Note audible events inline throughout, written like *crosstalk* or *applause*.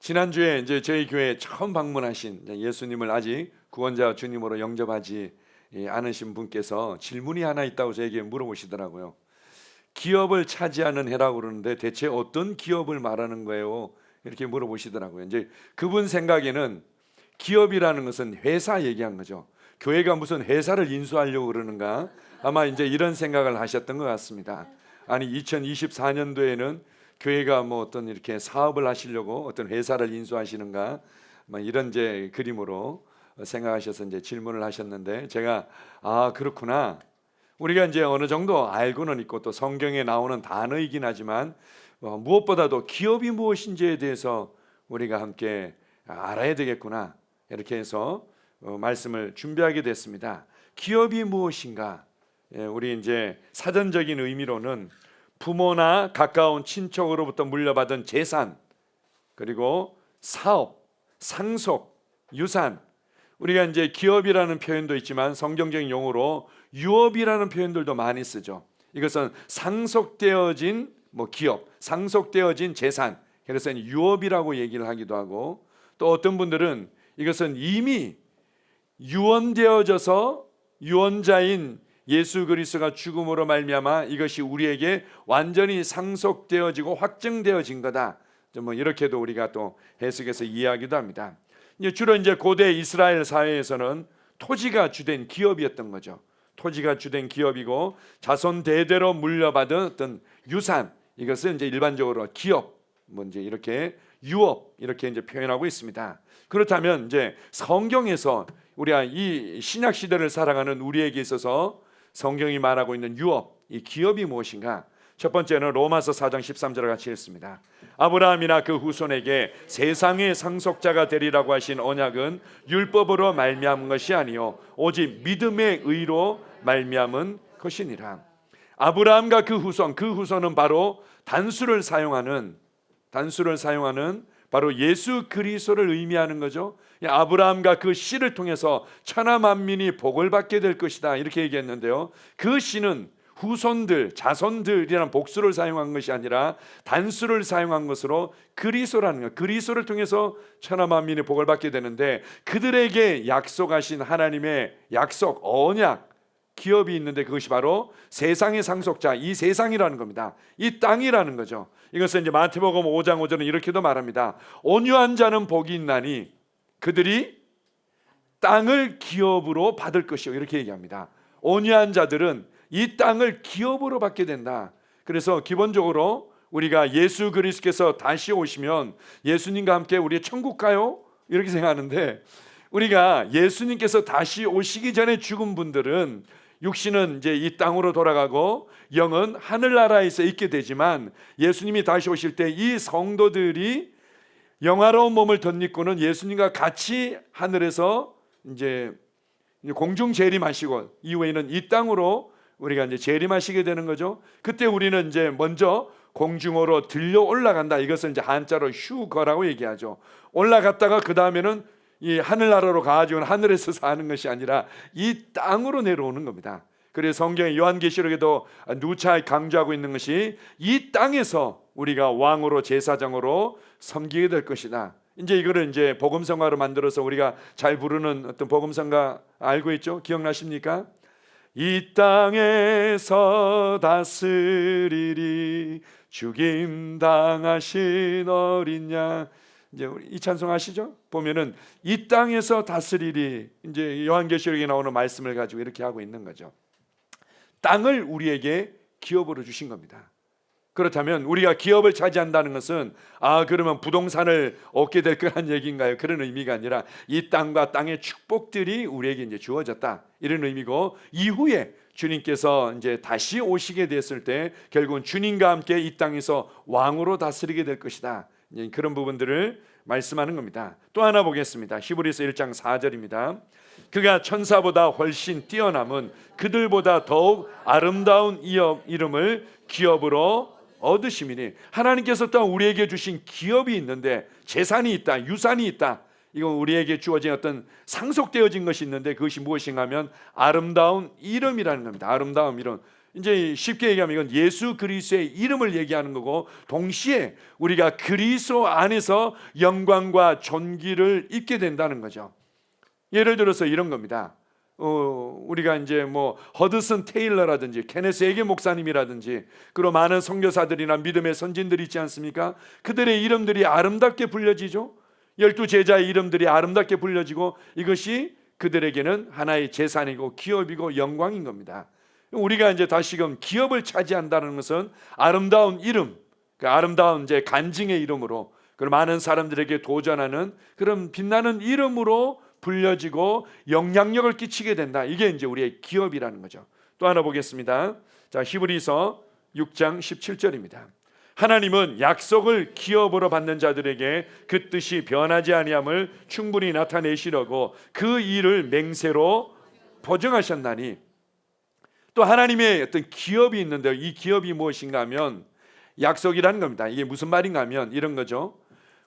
지난주에 이제 저희 교회에 처음 방문하신 예수님을 아직 구원자 주님으로 영접하지 예, 않으신 분께서 질문이 하나 있다고 저에게 물어보시더라고요. 기업을 차지하는 해라고 그러는데 대체 어떤 기업을 말하는 거예요? 이렇게 물어보시더라고요. 이제 그분 생각에는 기업이라는 것은 회사 얘기한 거죠. 교회가 무슨 회사를 인수하려고 그러는가? 아마 이제 이런 생각을 하셨던 것 같습니다. 아니 2024년도에는 교회가 뭐 어떤 이렇게 사업을 하시려고 어떤 회사를 인수하시는가? 뭐 이런 이제 그림으로 생각하셔서 이제 질문을 하셨는데 제가 아 그렇구나. 우리가 이제 어느 정도 알고는 있고 또 성경에 나오는 단어이긴 하지만 어, 무엇보다도 기업이 무엇인지에 대해서 우리가 함께 알아야 되겠구나 이렇게 해서 어, 말씀을 준비하게 됐습니다. 기업이 무엇인가? 예, 우리 이제 사전적인 의미로는 부모나 가까운 친척으로부터 물려받은 재산 그리고 사업, 상속, 유산 우리가 이제 기업이라는 표현도 있지만 성경적인 용어로 유업이라는 표현들도 많이 쓰죠. 이것은 상속되어진 뭐 기업, 상속되어진 재산. 그래서 유업이라고 얘기를 하기도 하고 또 어떤 분들은 이것은 이미 유언되어져서 유언자인 예수 그리스도가 죽음으로 말미암아 이것이 우리에게 완전히 상속되어지고 확정되어진 거다. 뭐 이렇게도 우리가 또 해석해서 이해하기도 합니다. 이제 주로 이제 고대 이스라엘 사회에서는 토지가 주된 기업이었던 거죠. 토지가 주된 기업이고 자손 대대로 물려받은 어떤 유산 이것을 이제 일반적으로 기업 뭐 이제 이렇게 유업 이렇게 이제 표현하고 있습니다. 그렇다면 이제 성경에서 우리가 이 신약 시대를 살아가는 우리에게 있어서 성경이 말하고 있는 유업 이 기업이 무엇인가? 첫 번째는 로마서 4장 13절을 같이 읽습니다. 아브라함이나 그 후손에게 세상의 상속자가 되리라고 하신 언약은 율법으로 말미암은 것이 아니요 오직 믿음의 의로 말미암은 것이니라. 아브라함과 그 후손 그 후손은 바로 단수를 사용하는 단수를 사용하는 바로 예수 그리스도를 의미하는 거죠. 아브라함과 그 씨를 통해서 천하 만민이 복을 받게 될 것이다 이렇게 얘기했는데요. 그 씨는 후손들, 자손들이라는 복수를 사용한 것이 아니라 단수를 사용한 것으로 그리스도라는 것. 그리스도를 통해서 천하 만민이 복을 받게 되는데 그들에게 약속하신 하나님의 약속, 언약, 기업이 있는데 그것이 바로 세상의 상속자, 이 세상이라는 겁니다. 이 땅이라는 거죠. 이것은 이제 마태복음 5장 5절은 이렇게도 말합니다. 온유한 자는 복이 있나니 그들이 땅을 기업으로 받을 것이요 이렇게 얘기합니다. 온유한 자들은 이 땅을 기업으로 받게 된다. 그래서 기본적으로 우리가 예수 그리스도께서 다시 오시면 예수님과 함께 우리 천국 가요? 이렇게 생각하는데 우리가 예수님께서 다시 오시기 전에 죽은 분들은 육신은 이제 이 땅으로 돌아가고 영은 하늘나라에서 있게 되지만 예수님이 다시 오실 때 이 성도들이 영화로운 몸을 덧입고는 예수님과 같이 하늘에서 이제 공중 재림하시고 이후에는 이 땅으로 우리가 이제 재림하시게 되는 거죠. 그때 우리는 이제 먼저 공중으로 들려 올라간다. 이것을 이제 한자로 휴거라고 얘기하죠. 올라갔다가 그 다음에는 이 하늘나라로 가가지고 하늘에서 사는 것이 아니라 이 땅으로 내려오는 겁니다. 그래서 성경의 요한계시록에도 누차 강조하고 있는 것이 이 땅에서 우리가 왕으로 제사장으로 섬기게 될 것이다. 이제 이거를 이제 복음성가로 만들어서 우리가 잘 부르는 어떤 복음성가 알고 있죠? 기억나십니까? 이 땅에서 다스리리 죽임 당하신 어린 양 이제 이 찬송 아시죠? 보면은 이 땅에서 다스리리 이제 요한계시록에 나오는 말씀을 가지고 이렇게 하고 있는 거죠. 땅을 우리에게 기업으로 주신 겁니다. 그렇다면 우리가 기업을 차지한다는 것은 아 그러면 부동산을 얻게 될 거란 *laughs* 얘기인가요? 그런 의미가 아니라 이 땅과 땅의 축복들이 우리에게 이제 주어졌다 이런 의미고 이후에 주님께서 이제 다시 오시게 됐을 때 결국은 주님과 함께 이 땅에서 왕으로 다스리게 될 것이다. 그런 부분들을 말씀하는 겁니다. 또 하나 보겠습니다. 히브리서 1장 4절입니다. 그가 천사보다 훨씬 뛰어남은 그들보다 더욱 아름다운 이름을 기업으로 얻으심이니 하나님께서 또 우리에게 주신 기업이 있는데 재산이 있다, 유산이 있다. 이건 우리에게 주어진 어떤 상속되어진 것이 있는데 그것이 무엇인가 하면 아름다운 이름이라는 겁니다. 아름다운 이름. 이제 쉽게 얘기하면 이건 예수 그리스도의 이름을 얘기하는 거고 동시에 우리가 그리스도 안에서 영광과 존귀를 입게 된다는 거죠. 예를 들어서 이런 겁니다. 어, 우리가 이제 뭐 허드슨 테일러라든지 케네스 에게 목사님이라든지 그리고 많은 선교사들이나 믿음의 선진들이 있지 않습니까? 그들의 이름들이 아름답게 불려지죠. 열두 제자의 이름들이 아름답게 불려지고 이것이 그들에게는 하나의 재산이고 기업이고 영광인 겁니다. 우리가 이제 다시금 기업을 차지한다는 것은 아름다운 이름, 그 아름다운 이제 간증의 이름으로 그 많은 사람들에게 도전하는 그런 빛나는 이름으로 불려지고 영향력을 끼치게 된다. 이게 이제 우리의 기업이라는 거죠. 또 하나 보겠습니다. 자, 히브리서 6장 17절입니다. 하나님은 약속을 기업으로 받는 자들에게 그 뜻이 변하지 아니함을 충분히 나타내시려고 그 일을 맹세로 보증하셨나니 또 하나님의 어떤 기업이 있는데요. 이 기업이 무엇인가 하면 약속이라는 겁니다. 이게 무슨 말인가 하면 이런 거죠.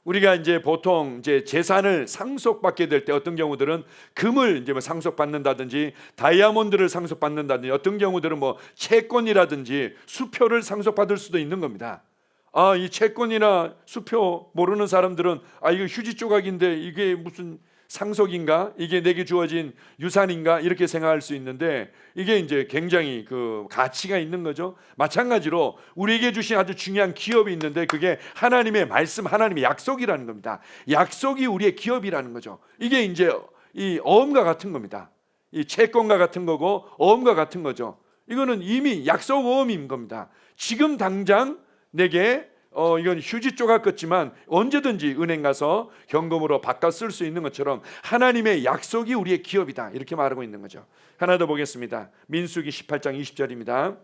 우리가 이제 보통 이제 재산을 상속받게 될 때 어떤 경우들은 금을 이제 뭐 상속받는다든지 다이아몬드를 상속받는다든지 어떤 경우들은 뭐 채권이라든지 수표를 상속받을 수도 있는 겁니다. 아, 이 채권이나 수표 모르는 사람들은 아, 이거 휴지 조각인데 이게 무슨 상속인가? 이게 내게 주어진 유산인가? 이렇게 생각할 수 있는데 이게 이제 굉장히 그 가치가 있는 거죠. 마찬가지로 우리에게 주신 아주 중요한 기업이 있는데 그게 하나님의 말씀, 하나님의 약속이라는 겁니다. 약속이 우리의 기업이라는 거죠. 이게 이제 이 어음과 같은 겁니다. 이 채권과 같은 거고 어음과 같은 거죠. 이거는 이미 약속 어음인 겁니다. 지금 당장 내게 어 이건 휴지 조각 같지만 언제든지 은행 가서 현금으로 바꿔 쓸 수 있는 것처럼 하나님의 약속이 우리의 기업이다 이렇게 말하고 있는 거죠. 하나 더 보겠습니다. 민수기 18장 20절입니다.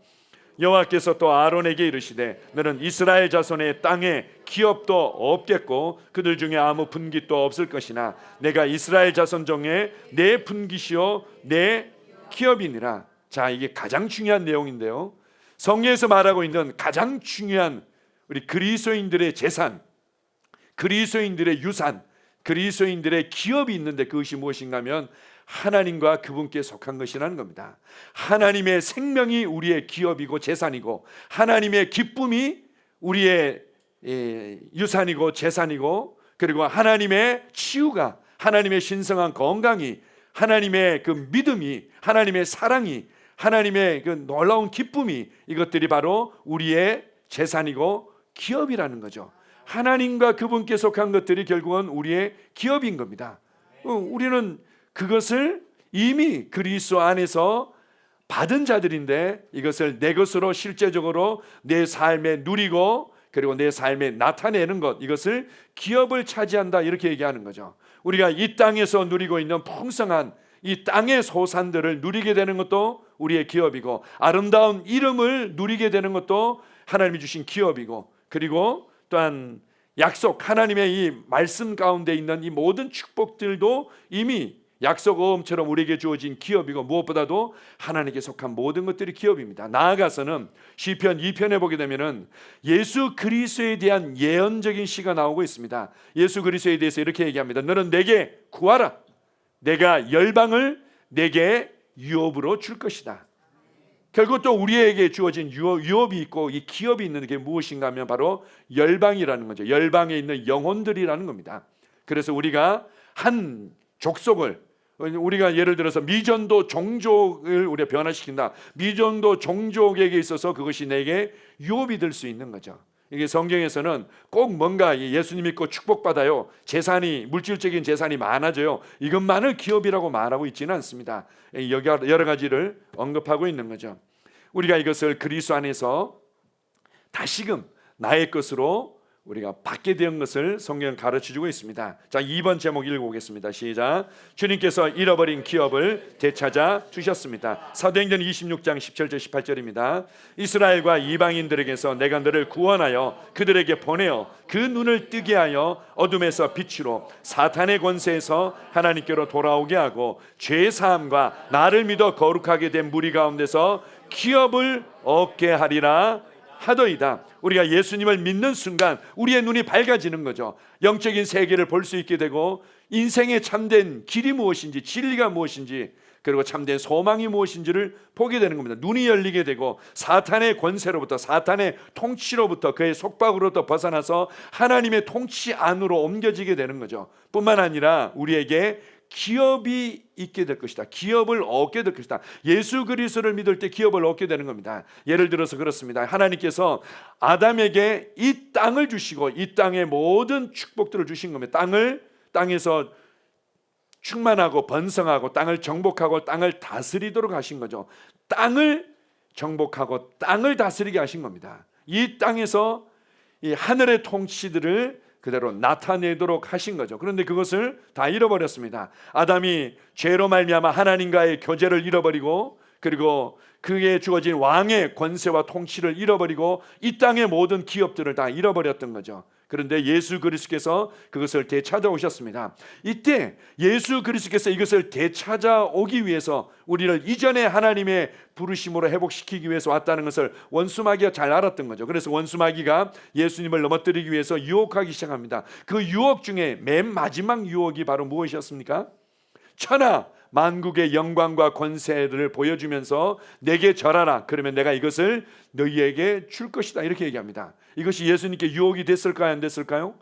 여호와께서 또 아론에게 이르시되 너는 이스라엘 자손의 땅에 기업도 없겠고 그들 중에 아무 분깃도 없을 것이나 내가 이스라엘 자손 중에 내 분깃이요 내 기업이니라. 자 이게 가장 중요한 내용인데요. 성경에서 말하고 있는 가장 중요한 우리 그리스도인들의 재산, 그리스도인들의 유산, 그리스도인들의 기업이 있는데 그것이 무엇인가 하면 하나님과 그분께 속한 것이라는 겁니다. 하나님의 생명이 우리의 기업이고 재산이고 하나님의 기쁨이 우리의 예, 유산이고 재산이고 그리고 하나님의 치유가 하나님의 신성한 건강이 하나님의 그 믿음이 하나님의 사랑이 하나님의 그 놀라운 기쁨이 이것들이 바로 우리의 재산이고 기업이라는 거죠. 하나님과 그분께 속한 것들이 결국은 우리의 기업인 겁니다. 어, 우리는 그것을 이미 그리스도 안에서 받은 자들인데 이것을 내 것으로 실제적으로 내 삶에 누리고 그리고 내 삶에 나타내는 것 이것을 기업을 차지한다 이렇게 얘기하는 거죠. 우리가 이 땅에서 누리고 있는 풍성한 이 땅의 소산들을 누리게 되는 것도 우리의 기업이고 아름다운 이름을 누리게 되는 것도 하나님이 주신 기업이고 그리고 또한 약속 하나님의 이 말씀 가운데 있는 이 모든 축복들도 이미 약속 어음처럼 우리에게 주어진 기업이고 무엇보다도 하나님께 속한 모든 것들이 기업입니다. 나아가서는 시편 2편에 보게 되면은 예수 그리스도에 대한 예언적인 시가 나오고 있습니다. 예수 그리스도에 대해서 이렇게 얘기합니다. 너는 내게 구하라. 내가 열방을 내게 유업으로 줄 것이다. 결국 또 우리에게 주어진 유업, 이 있고 이 기업이 있는 게 무엇인가 하면 바로 열방이라는 거죠. 열방에 있는 영혼들이라는 겁니다. 그래서 우리가 한 족속을 우리가 예를 들어서 미전도 종족을 우리가 변화시킨다. 미전도 종족에게 있어서 그것이 내게 유업이 될 수 있는 거죠. 이게 성경에서는 꼭 뭔가 예수님 믿고 축복받아요. 재산이 물질적인 재산이 많아져요. 이것만을 기업이라고 말하고 있지는 않습니다. 여러 가지를 언급하고 있는 거죠. 우리가 이것을 그리스도 안에서 다시금 나의 것으로 우리가 받게 된 것을 성경 가르쳐 주고 있습니다. 자, 2번 제목 읽어보겠습니다. 시작. 주님께서 잃어버린 기업을 되찾아 주셨습니다. 사도행전 26장 17절 18절입니다. 이스라엘과 이방인들에게서 내가 너를 구원하여 그들에게 보내어 그 눈을 뜨게 하여 어둠에서 빛으로 사탄의 권세에서 하나님께로 돌아오게 하고 죄 사함과 나를 믿어 거룩하게 된 무리 가운데서 기업을 얻게 하리라 하더이다. 우리가 예수님을 믿는 순간 우리의 눈이 밝아지는 거죠. 영적인 세계를 볼 수 있게 되고 인생의 참된 길이 무엇인지 진리가 무엇인지 그리고 참된 소망이 무엇인지를 보게 되는 겁니다. 눈이 열리게 되고 사탄의 권세로부터 사탄의 통치로부터 그의 속박으로부터 벗어나서 하나님의 통치 안으로 옮겨지게 되는 거죠. 뿐만 아니라 우리에게 기업이 있게 될 것이다. 기업을 얻게 될 것이다. 예수 그리스도를 믿을 때 기업을 얻게 되는 겁니다. 예를 들어서 그렇습니다. 하나님께서 아담에게 이 땅을 주시고 이 땅의 모든 축복들을 주신 겁니다. 땅을 땅에서 충만하고 번성하고 땅을 정복하고 땅을 다스리도록 하신 거죠. 땅을 정복하고 땅을 다스리게 하신 겁니다. 이 땅에서 이 하늘의 통치들을 그대로 나타내도록 하신 거죠. 그런데 그것을 다 잃어버렸습니다. 아담이 죄로 말미암아 하나님과의 교제를 잃어버리고 그리고 그에 주어진 왕의 권세와 통치를 잃어버리고 이 땅의 모든 기업들을 다 잃어버렸던 거죠. 그런데 예수 그리스도께서 그것을 되찾아오셨습니다. 이때 예수 그리스도께서 이것을 되찾아오기 위해서 우리를 이전에 하나님의 부르심으로 회복시키기 위해서 왔다는 것을 원수마귀가 잘 알았던 거죠. 그래서 원수마귀가 예수님을 넘어뜨리기 위해서 유혹하기 시작합니다. 그 유혹 중에 맨 마지막 유혹이 바로 무엇이었습니까? 천하 만국의 영광과 권세를 보여주면서 내게 절하라. 그러면 내가 이것을 너희에게 줄 것이다. 이렇게 얘기합니다. 이것이 예수님께 유혹이 됐을까요? 안 됐을까요?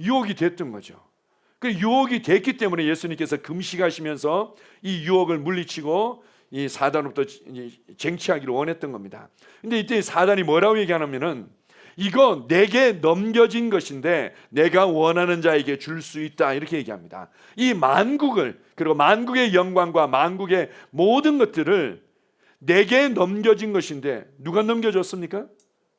유혹이 됐던 거죠. 그 유혹이 됐기 때문에 예수님께서 금식하시면서 이 유혹을 물리치고 이 사단으로부터 쟁취하기를 원했던 겁니다. 근데 이때 사단이 뭐라고 얘기하냐면은 이거 내게 넘겨진 것인데 내가 원하는 자에게 줄 수 있다 이렇게 얘기합니다. 이 만국을 그리고 만국의 영광과 만국의 모든 것들을 내게 넘겨진 것인데 누가 넘겨줬습니까?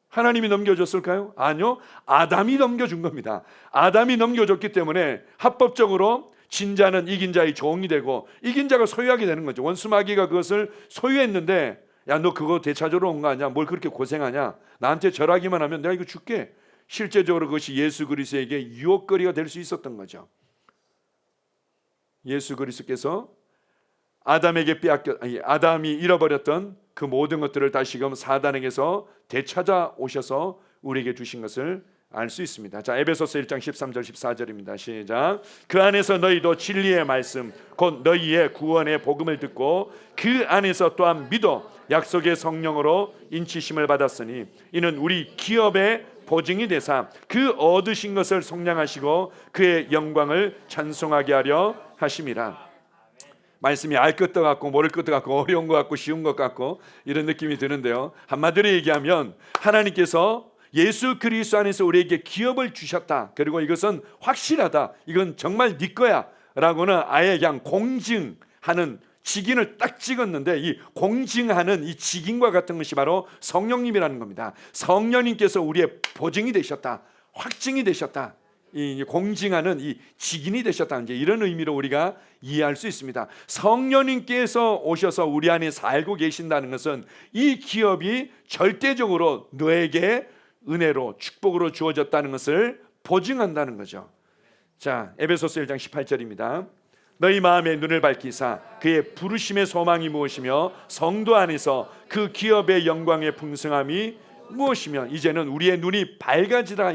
하나님이 넘겨줬을까요? 아니요. 아담이 넘겨준 겁니다. 아담이 넘겨줬기 때문에 합법적으로 진자는 이긴 자의 종이 되고 이긴 자가 소유하게 되는 거죠. 원수마귀가 그것을 소유했는데 야 너 그거 되찾으러 온거 아니야? 뭘 그렇게 고생하냐? 나한테 절하기만 하면 내가 이거 줄게. 실제적으로 그것이 예수 그리스도에게 유혹거리가 될 수 있었던 거죠. 예수 그리스도께서 아담에게 빼앗겨 아니, 아담이 잃어버렸던 그 모든 것들을 다시금 사단에게서 되찾아 오셔서 우리에게 주신 것을 알 수 있습니다. 자, 에베소서 1장 13절 14절입니다. 시작. 그 안에서 너희도 진리의 말씀 곧 너희의 구원의 복음을 듣고 그 안에서 또한 믿어 약속의 성령으로 인치심을 받았으니 이는 우리 기업의 보증이 되사 그 얻으신 것을 속량하시고 그의 영광을 찬송하게 하려 하심이라. 말씀이 알 것도 같고 모를 것도 같고 어려운 것 같고 쉬운 것 같고 이런 느낌이 드는데요. 한마디로 얘기하면 하나님께서 예수 그리스도 안에서 우리에게 기업을 주셨다. 그리고 이것은 확실하다. 이건 정말 네 거야라고는 아예 그냥 공증하는 직인을 딱 찍었는데 이 공증하는 이 직인과 같은 것이 바로 성령님이라는 겁니다. 성령님께서 우리의 보증이 되셨다. 확증이 되셨다. 이 공증하는 이 직인이 되셨다 이제 이런 의미로 우리가 이해할 수 있습니다. 성령님께서 오셔서 우리 안에 살고 계신다는 것은 이 기업이 절대적으로 너에게 은혜로 축복으로 주어졌다는 것을 보증한다는 거죠. 자, 에베소서 1장 18절입니다. 너희 마음의 눈을 밝히사 그의 부르심의 소망이 무엇이며 성도 안에서 그 기업의 영광의 풍성함이 무엇이며 이제는 우리의 눈이 밝아지라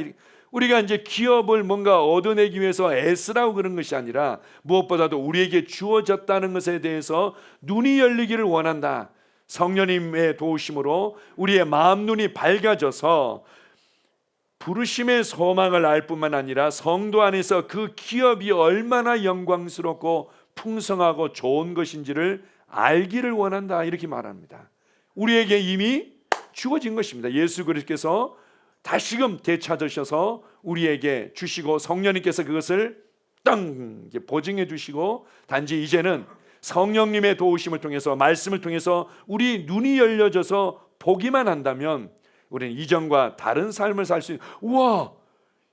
우리가 이제 기업을 뭔가 얻어내기 위해서 애쓰라고 그런 것이 아니라 무엇보다도 우리에게 주어졌다는 것에 대해서 눈이 열리기를 원한다. 성령님의 도우심으로 우리의 마음 눈이 밝아져서 부르심의 소망을 알 뿐만 아니라 성도 안에서 그 기업이 얼마나 영광스럽고 풍성하고 좋은 것인지를 알기를 원한다 이렇게 말합니다. 우리에게 이미 주어진 것입니다. 예수 그리스도께서 다시금 되찾으셔서 우리에게 주시고 성령님께서 그것을 땅 보증해 주시고 단지 이제는 성령님의 도우심을 통해서 말씀을 통해서 우리 눈이 열려져서 보기만 한다면 우리는 이전과 다른 삶을 살 수 있는 우와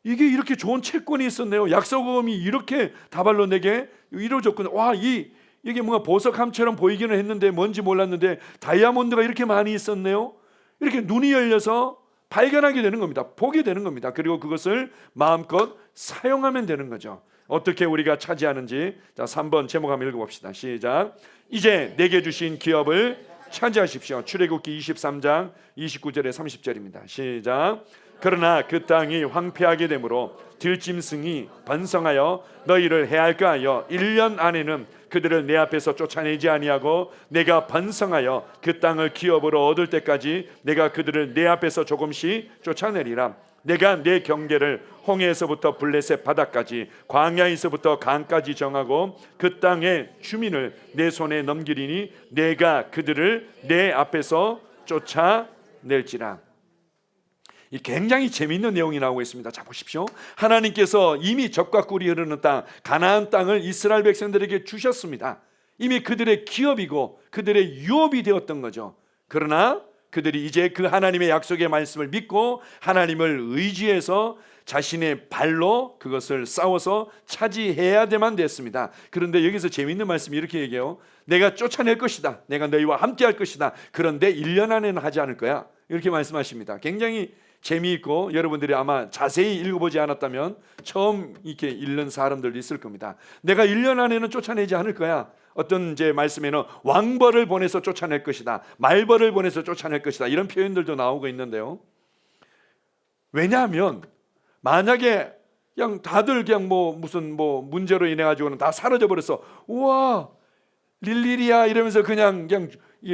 이게 이렇게 좋은 채권이 있었네요. 약속금이 이렇게 다발로 내게 이루어졌구나. 와, 이 이게 뭔가 보석함처럼 보이기는 했는데 뭔지 몰랐는데 다이아몬드가 이렇게 많이 있었네요. 이렇게 눈이 열려서 발견하게 되는 겁니다. 보게 되는 겁니다. 그리고 그것을 마음껏 사용하면 되는 거죠. 어떻게 우리가 차지하는지 자 3번 제목 한번 읽어봅시다. 시작. 이제 내게 주신 기업을 차지하십시오. 출애굽기 23장 29절에 30절입니다. 시작. 그러나 그 땅이 황폐하게 되므로 들짐승이 번성하여 너희를 해할까 하여 1년 안에는 그들을 내 앞에서 쫓아내지 아니하고 내가 번성하여 그 땅을 기업으로 얻을 때까지 내가 그들을 내 앞에서 조금씩 쫓아내리라 내가 내 경계를 홍해에서부터 블레셋 바다까지 광야에서부터 강까지 정하고 그 땅의 주민을 내 손에 넘기리니 내가 그들을 내 앞에서 쫓아낼지라 이 굉장히 재미있는 내용이 나오고 있습니다. 자 보십시오. 하나님께서 이미 적과 꿀이 흐르는 땅 가나안 땅을 이스라엘 백성들에게 주셨습니다. 이미 그들의 기업이고 그들의 유업이 되었던 거죠. 그러나 그들이 이제 그 하나님의 약속의 말씀을 믿고 하나님을 의지해서 자신의 발로 그것을 싸워서 차지해야 되만 됐습니다. 그런데 여기서 재미있는 말씀이 이렇게 얘기해요. 내가 쫓아낼 것이다. 내가 너희와 함께 할 것이다. 그런데 1년 안에는 하지 않을 거야. 이렇게 말씀하십니다. 굉장히 재미있고 여러분들이 아마 자세히 읽어보지 않았다면 처음 이렇게 읽는 사람들도 있을 겁니다. 내가 1년 안에는 쫓아내지 않을 거야. 어떤 제 말씀에는 왕벌을 보내서 쫓아낼 것이다. 말벌을 보내서 쫓아낼 것이다. 이런 표현들도 나오고 있는데요. 왜냐하면 만약에 그냥 다들 그냥 뭐 무슨 뭐 문제로 인해 가지고는 다 사라져 버렸어. 우와 릴리리야 이러면서 그냥 그냥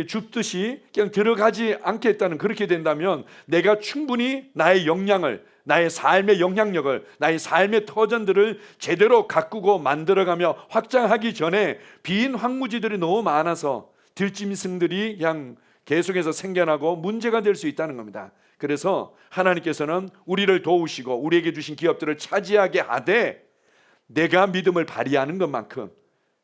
줍듯이 그냥 들어가지 않겠다는 그렇게 된다면 내가 충분히 나의 역량을 나의 삶의 영향력을 나의 삶의 터전들을 제대로 가꾸고 만들어가며 확장하기 전에 빈 황무지들이 너무 많아서 들짐승들이 그냥 계속해서 생겨나고 문제가 될 수 있다는 겁니다. 그래서 하나님께서는 우리를 도우시고 우리에게 주신 기업들을 차지하게 하되 내가 믿음을 발휘하는 것만큼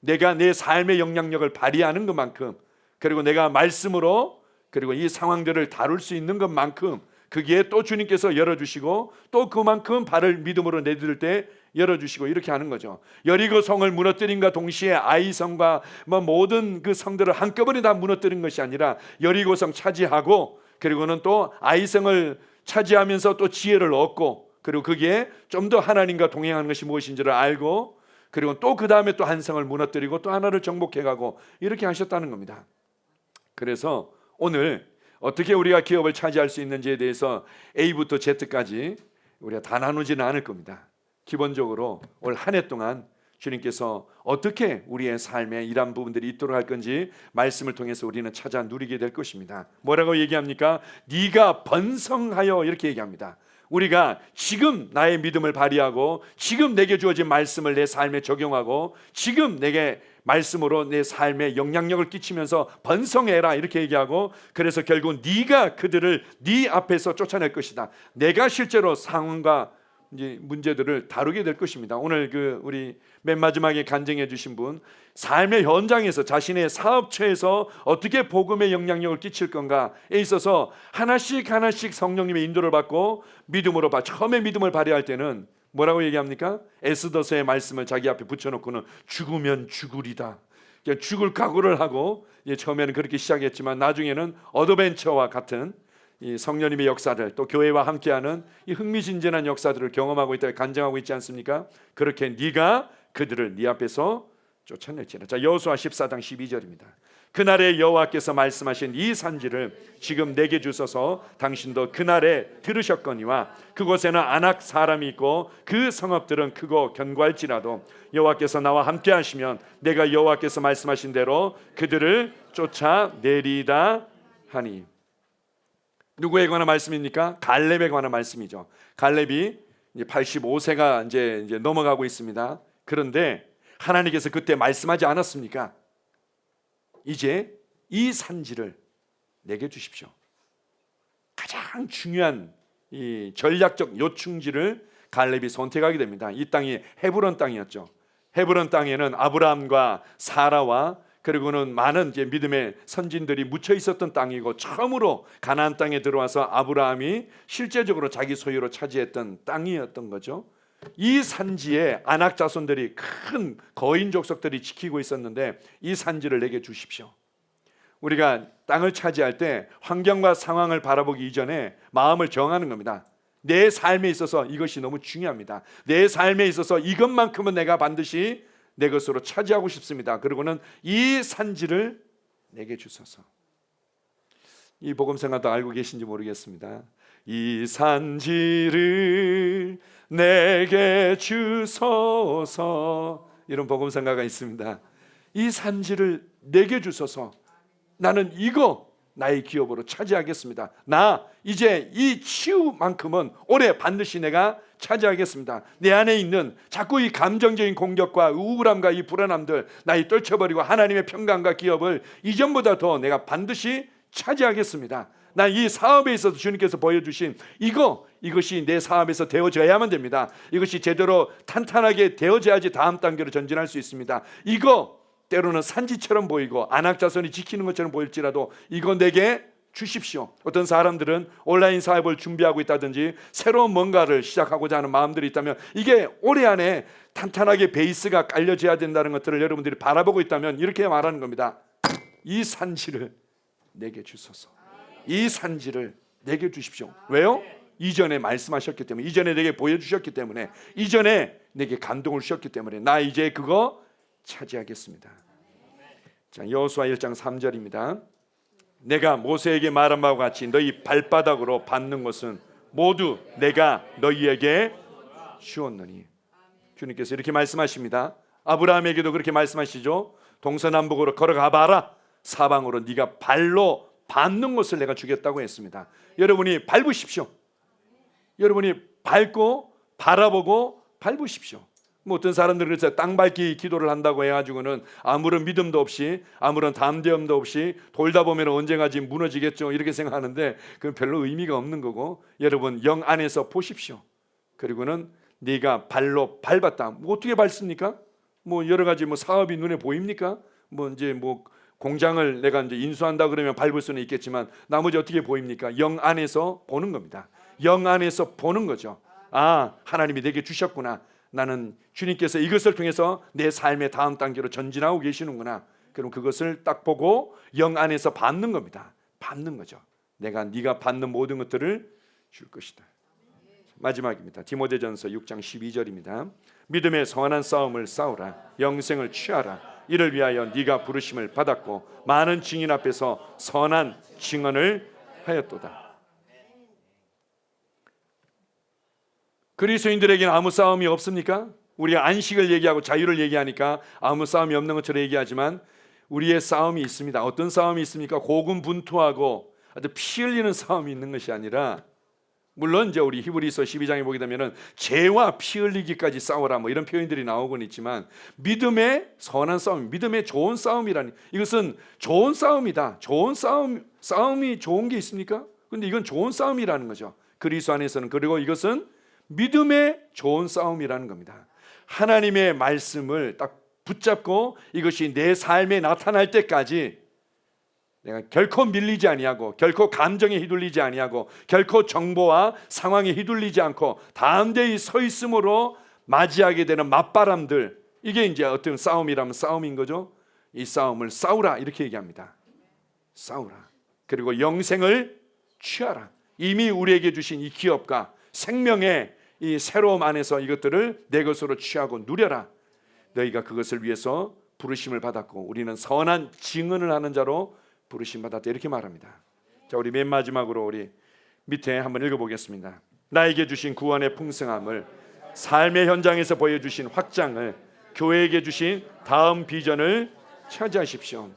내가 내 삶의 영향력을 발휘하는 것만큼 그리고 내가 말씀으로 그리고 이 상황들을 다룰 수 있는 것만큼 그기에 또 주님께서 열어주시고 또 그만큼 발을 믿음으로 내들 때 열어주시고 이렇게 하는 거죠. 여리고 성을 무너뜨린과 동시에 아이성과 뭐 모든 그 성들을 한꺼번에 다 무너뜨린 것이 아니라 여리고 성 차지하고 그리고는 또 아이성을 차지하면서 또 지혜를 얻고 그리고 그게 좀더 하나님과 동행하는 것이 무엇인지를 알고 그리고 또 그 다음에 또 한 성을 무너뜨리고 또 하나를 정복해가고 이렇게 하셨다는 겁니다. 그래서 오늘 어떻게 우리가 기업을 차지할 수 있는지에 대해서 A부터 Z까지 우리가 다 나누지는 않을 겁니다. 기본적으로 올 한 해 동안 주님께서 어떻게 우리의 삶에 이런 부분들이 있도록 할 건지 말씀을 통해서 우리는 찾아 누리게 될 것입니다. 뭐라고 얘기합니까? 네가 번성하여 이렇게 얘기합니다. 우리가 지금 나의 믿음을 발휘하고 지금 내게 주어진 말씀을 내 삶에 적용하고 지금 내게 말씀으로 내 삶에 영향력을 끼치면서 번성해라 이렇게 얘기하고 그래서 결국 네가 그들을 네 앞에서 쫓아낼 것이다. 내가 실제로 상황과 이제 문제들을 다루게 될 것입니다. 오늘 그 우리 맨 마지막에 간증해 주신 분 삶의 현장에서 자신의 사업처에서 어떻게 복음의 영향력을 끼칠 건가에 있어서 하나씩 하나씩 성령님의 인도를 받고 믿음으로 봐. 처음에 믿음을 발휘할 때는 뭐라고 얘기합니까? 에스더서의 말씀을 자기 앞에 붙여놓고는 죽으면 죽으리다. 그냥 죽을 각오를 하고 예, 처음에는 그렇게 시작했지만 나중에는 어드벤처와 같은 이 성령님의 역사들 또 교회와 함께하는 이 흥미진진한 역사들을 경험하고 있다 간증하고 있지 않습니까? 그렇게 네가 그들을 네 앞에서 쫓아낼지라. 자 여호수아 14장 12절입니다. 그날에 여호와께서 말씀하신 이 산지를 지금 내게 주소서 당신도 그날에 들으셨거니와 그곳에는 아낙 사람이 있고 그 성읍들은 크고 견고할지라도 여호와께서 나와 함께 하시면 내가 여호와께서 말씀하신 대로 그들을 쫓아내리다 하니 누구에 관한 말씀입니까? 갈렙에 관한 말씀이죠. 갈렙이 이제 85세가 이제 이제 넘어가고 있습니다. 그런데 하나님께서 그때 말씀하지 않았습니까? 이제 이 산지를 내게 주십시오. 가장 중요한 이 전략적 요충지를 갈렙이 선택하게 됩니다. 이 땅이 헤브론 땅이었죠. 헤브론 땅에는 아브라함과 사라와 그리고는 많은 이제 믿음의 선진들이 묻혀 있었던 땅이고 처음으로 가나안 땅에 들어와서 아브라함이 실제적으로 자기 소유로 차지했던 땅이었던 거죠. 이 산지에 안악 자손들이 큰 거인 족속들이 지키고 있었는데 이 산지를 내게 주십시오. 우리가 땅을 차지할 때 환경과 상황을 바라보기 이전에 마음을 정하는 겁니다. 내 삶에 있어서 이것이 너무 중요합니다. 내 삶에 있어서 이것만큼은 내가 반드시 내 것으로 차지하고 싶습니다. 그리고는 이 산지를 내게 주소서. 이 복음 생활도 알고 계신지 모르겠습니다. 이 산지를 내게 주소서 이런 복음 생각가 있습니다. 이 산지를 내게 주소서. 나는 이거 나의 기업으로 차지하겠습니다. 나 이제 이 치유만큼은 올해 반드시 내가 차지하겠습니다. 내 안에 있는 자꾸 이 감정적인 공격과 우울함과 이 불안함들 나이 떨쳐버리고 하나님의 평강과 기업을 이전보다 더 내가 반드시 차지하겠습니다. 나 이 사업에 있어서 주님께서 보여주신 이거 이것이 내 사업에서 되어져야만 됩니다. 이것이 제대로 탄탄하게 되어져야지 다음 단계로 전진할 수 있습니다. 이거 때로는 산지처럼 보이고 안악자손이 지키는 것처럼 보일지라도 이거 내게 주십시오. 어떤 사람들은 온라인 사업을 준비하고 있다든지 새로운 뭔가를 시작하고자 하는 마음들이 있다면 이게 올해 안에 탄탄하게 베이스가 깔려져야 된다는 것들을 여러분들이 바라보고 있다면 이렇게 말하는 겁니다. 이 산지를 내게 주소서. 이 산지를 내게 주십시오. 왜요? 이전에 말씀하셨기 때문에 이전에 내게 보여주셨기 때문에 이전에 내게 감동을 주셨기 때문에 나 이제 그거 차지하겠습니다. 자, 여호수아 1장 3절입니다. 내가 모세에게 말한 바와 같이 너희 발바닥으로 밟는 것은 모두 내가 너희에게 주었느니. 주님께서 이렇게 말씀하십니다. 아브라함에게도 그렇게 말씀하시죠. 동서남북으로 걸어가 봐라. 사방으로 네가 발로 밟는 것을 내가 주겠다고 했습니다. 여러분이 밟으십시오. 여러분이 밟고 바라보고 밟으십시오. 뭐 어떤 사람들은 그래서 땅 밟기 기도를 한다고 해가지고는 아무런 믿음도 없이 아무런 담대함도 없이 돌다 보면 언젠가지 무너지겠죠 이렇게 생각하는데 그건 별로 의미가 없는 거고 여러분 영 안에서 보십시오. 그리고는 네가 발로 밟았다. 뭐 어떻게 밟습니까? 뭐 여러 가지 뭐 사업이 눈에 보입니까? 뭐 이제 뭐 공장을 내가 이제 인수한다 그러면 밟을 수는 있겠지만 나머지 어떻게 보입니까? 영 안에서 보는 겁니다. 영 안에서 보는 거죠. 아 하나님이 내게 주셨구나. 나는 주님께서 이것을 통해서 내 삶의 다음 단계로 전진하고 계시는구나. 그럼 그것을 딱 보고 영 안에서 받는 겁니다. 받는 거죠. 내가 네가 받는 모든 것들을 줄 것이다. 마지막입니다. 디모데전서 6장 12절입니다. 믿음의 선한 싸움을 싸우라. 영생을 취하라. 이를 위하여 네가 부르심을 받았고 많은 증인 앞에서 선한 증언을 하였도다. 그리스도인들에게는 아무 싸움이 없습니까? 우리가 안식을 얘기하고 자유를 얘기하니까 아무 싸움이 없는 것처럼 얘기하지만 우리의 싸움이 있습니다. 어떤 싸움이 있습니까? 고군분투하고 아주 피 흘리는 싸움이 있는 것이 아니라 물론 이제 우리 히브리서 12장에 보게 되면은 죄와 피 흘리기까지 싸워라 뭐 이런 표현들이 나오곤 있지만 믿음의 선한 싸움, 믿음의 좋은 싸움이라니 이것은 좋은 싸움이다. 좋은 싸움 싸움이 좋은 게 있습니까? 근데 이건 좋은 싸움이라는 거죠. 그리스도 안에서는 그리고 이것은 믿음의 좋은 싸움이라는 겁니다. 하나님의 말씀을 딱 붙잡고 이것이 내 삶에 나타날 때까지 내가 결코 밀리지 아니하고 결코 감정에 휘둘리지 아니하고 결코 정보와 상황에 휘둘리지 않고 담대히 서 있음으로 맞이하게 되는 맞바람들 이게 이제 어떤 싸움이라면 싸움인 거죠. 이 싸움을 싸우라 이렇게 얘기합니다. 싸우라. 그리고 영생을 취하라. 이미 우리에게 주신 이 기업과 생명의 이 새로움 안에서 이것들을 내 것으로 취하고 누려라. 너희가 그것을 위해서 부르심을 받았고 우리는 선한 증언을 하는 자로 부르심 받았다 이렇게 말합니다. 자, 우리 맨 마지막으로 우리 밑에 한번 읽어 보겠습니다. 나에게 주신 구원의 풍성함을 삶의 현장에서 보여 주신 확장을 교회에게 주신 다음 비전을 차지하십시오.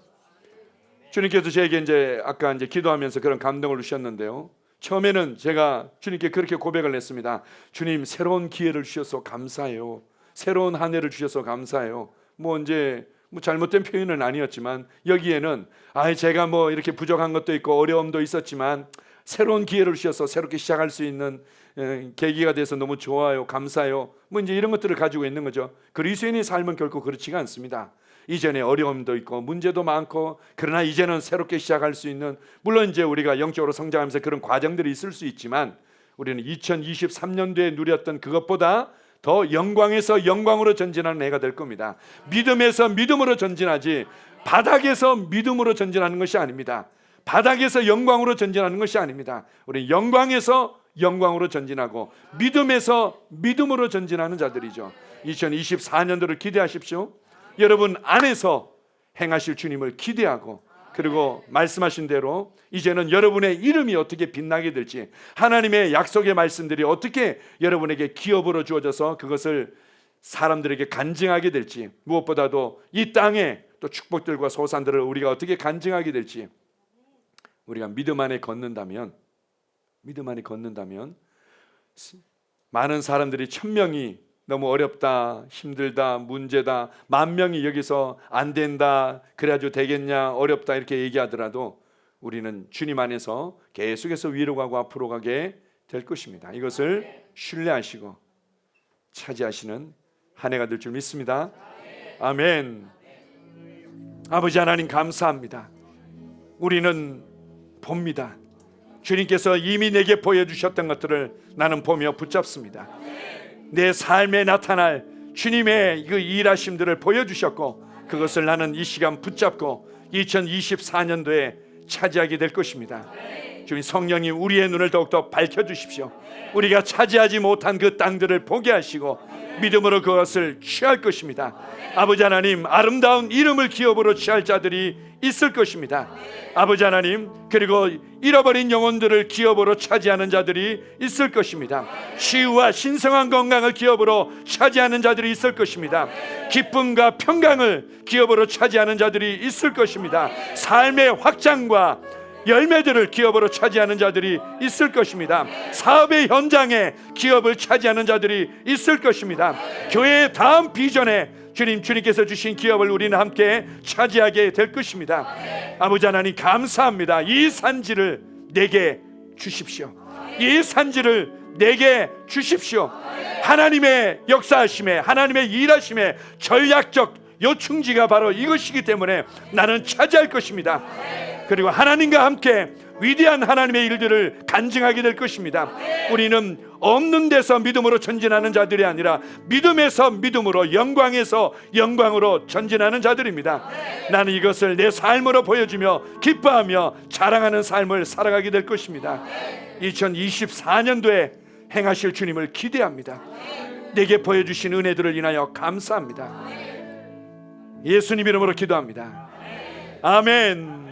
주님께서 저에게 이제 아까 이제 기도하면서 그런 감동을 주셨는데요. 처음에는 제가 주님께 그렇게 고백을 했습니다. 주님 새로운 기회를 주셔서 감사해요. 새로운 한 해를 주셔서 감사해요. 뭐 이제 뭐 잘못된 표현은 아니었지만 여기에는 아 제가 뭐 이렇게 부족한 것도 있고 어려움도 있었지만 새로운 기회를 주셔서 새롭게 시작할 수 있는 에, 계기가 돼서 너무 좋아요, 감사해요. 뭐 이제 이런 것들을 가지고 있는 거죠. 그리스도인의 삶은 결코 그렇지가 않습니다. 이전에 어려움도 있고 문제도 많고 그러나 이제는 새롭게 시작할 수 있는 물론 이제 우리가 영적으로 성장하면서 그런 과정들이 있을 수 있지만 우리는 2023년도에 누렸던 그것보다 더 영광에서 영광으로 전진하는 해가 될 겁니다. 믿음에서 믿음으로 전진하지 바닥에서 믿음으로 전진하는 것이 아닙니다. 바닥에서 영광으로 전진하는 것이 아닙니다. 우리 영광에서 영광으로 전진하고 믿음에서 믿음으로 전진하는 자들이죠. 2024년도를 기대하십시오. 여러분 안에서 행하실 주님을 기대하고 그리고 말씀하신 대로 이제는 여러분의 이름이 어떻게 빛나게 될지 하나님의 약속의 말씀들이 어떻게 여러분에게 기업으로 주어져서 그것을 사람들에게 간증하게 될지 무엇보다도 이 땅에 또 축복들과 소산들을 우리가 어떻게 간증하게 될지 우리가 믿음 안에 걷는다면 믿음 안에 걷는다면 많은 사람들이 천 명이 너무 어렵다, 힘들다, 문제다, 만 명이 여기서 안 된다, 그래가지고 되겠냐, 어렵다 이렇게 얘기하더라도 우리는 주님 안에서 계속해서 위로 가고 앞으로 가게 될 것입니다. 이것을 신뢰하시고 차지하시는 한 해가 될 줄 믿습니다. 아멘. 아버지 하나님 감사합니다. 우리는 봅니다. 주님께서 이미 내게 보여주셨던 것들을 나는 보며 붙잡습니다. 내 삶에 나타날 주님의 그 일하심들을 보여주셨고 그것을 나는 이 시간 붙잡고 2024년도에 차지하게 될 것입니다. 주님 성령님 우리의 눈을 더욱더 밝혀주십시오. 우리가 차지하지 못한 그 땅들을 보게 하시고 믿음으로 그것을 취할 것입니다. 아버지 하나님 아름다운 이름을 기업으로 취할 자들이 있을 것입니다. 아버지 하나님 그리고 잃어버린 영혼들을 기업으로 차지하는 자들이 있을 것입니다. 치유와 신성한 건강을 기업으로 차지하는 자들이 있을 것입니다. 기쁨과 평강을 기업으로 차지하는 자들이 있을 것입니다. 삶의 확장과 열매들을 기업으로 차지하는 자들이 있을 것입니다. 사업의 현장에 기업을 차지하는 자들이 있을 것입니다. 교회의 다음 비전에 주님 주님께서 주신 기업을 우리는 함께 차지하게 될 것입니다. 아버지 하나님 감사합니다. 이 산지를 내게 주십시오. 이 산지를 내게 주십시오. 하나님의 역사하심에 하나님의 일하심에 전략적 요충지가 바로 이것이기 때문에 나는 차지할 것입니다. 그리고 하나님과 함께 위대한 하나님의 일들을 간증하게 될 것입니다. 우리는 없는 데서 믿음으로 전진하는 자들이 아니라 믿음에서 믿음으로 영광에서 영광으로 전진하는 자들입니다. 나는 이것을 내 삶으로 보여주며 기뻐하며 자랑하는 삶을 살아가게 될 것입니다. 2024년도에 행하실 주님을 기대합니다. 내게 보여주신 은혜들을 인하여 감사합니다. 예수님 이름으로 기도합니다. 아멘.